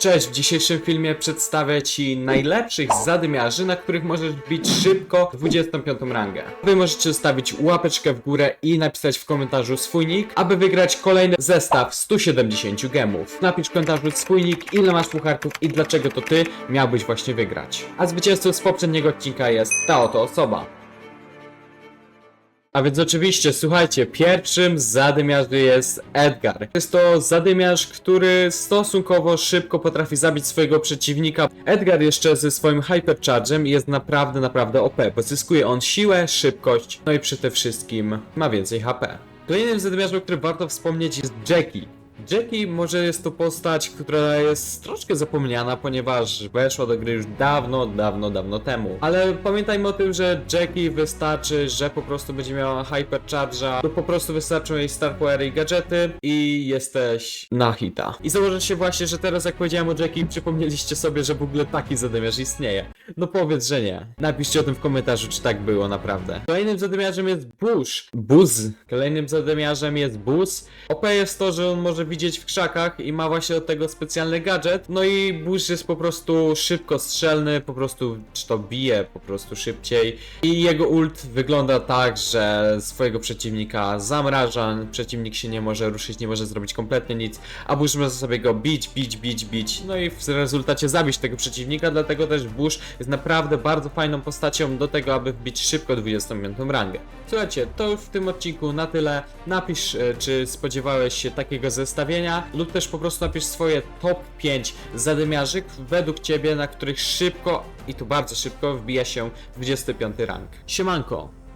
Cześć, w dzisiejszym filmie przedstawię Ci najlepszych zadymiarzy, na których możesz wbić szybko 25 rangę. Wy możecie zostawić łapeczkę w górę i napisać w komentarzu swój nick, aby wygrać kolejny zestaw 170 gemów. Napisz w komentarzu swój nick, ile masz pucharków i dlaczego to Ty miałbyś właśnie wygrać. A zwycięzcą z poprzedniego odcinka jest ta oto osoba. A więc oczywiście, słuchajcie, pierwszym zadymiarzem jest Edgar. Jest to zadymiarz, który stosunkowo szybko potrafi zabić swojego przeciwnika. Edgar jeszcze ze swoim Hypercharge'em jest naprawdę, naprawdę OP, bo zyskuje on siłę, szybkość, no i przede wszystkim ma więcej HP. Kolejnym zadymiarzem, o którym warto wspomnieć jest Jackie. Jackie może jest to postać, która jest troszkę zapomniana, ponieważ weszła do gry już dawno, dawno, dawno temu. Ale pamiętajmy o tym, że Jackie wystarczy, że po prostu będzie miała Hypercharge'a, to po prostu wystarczą jej Star Powery i gadżety i jesteś na hita. I założę się właśnie, że teraz jak powiedziałem o Jackie, przypomnieliście sobie, że w ogóle taki zadymiarz istnieje. No powiedz, że nie. Napiszcie o tym w komentarzu, czy tak było naprawdę. Kolejnym zadymiarzem jest Bush. Buzz. Kolejnym zadymiarzem jest Buzz. OP jest to, że on może widzieć w krzakach i ma właśnie do tego specjalny gadżet. No i Bush jest po prostu szybko strzelny, po prostu czy to bije po prostu szybciej. I jego ult wygląda tak, że swojego przeciwnika zamraża, przeciwnik się nie może ruszyć, nie może zrobić kompletnie nic, a Bush może sobie go bić, bić, bić, bić, no i w rezultacie zabić tego przeciwnika, dlatego też Bush jest naprawdę bardzo fajną postacią do tego, aby wbić szybko 25 rangę. Słuchajcie, to w tym odcinku na tyle. Napisz, e, czy spodziewałeś się takiego zestawienia, lub też po prostu napisz swoje top 5 zadymiarzy według Ciebie, na których szybko i to bardzo szybko wbija się 25 rank. Siemanko!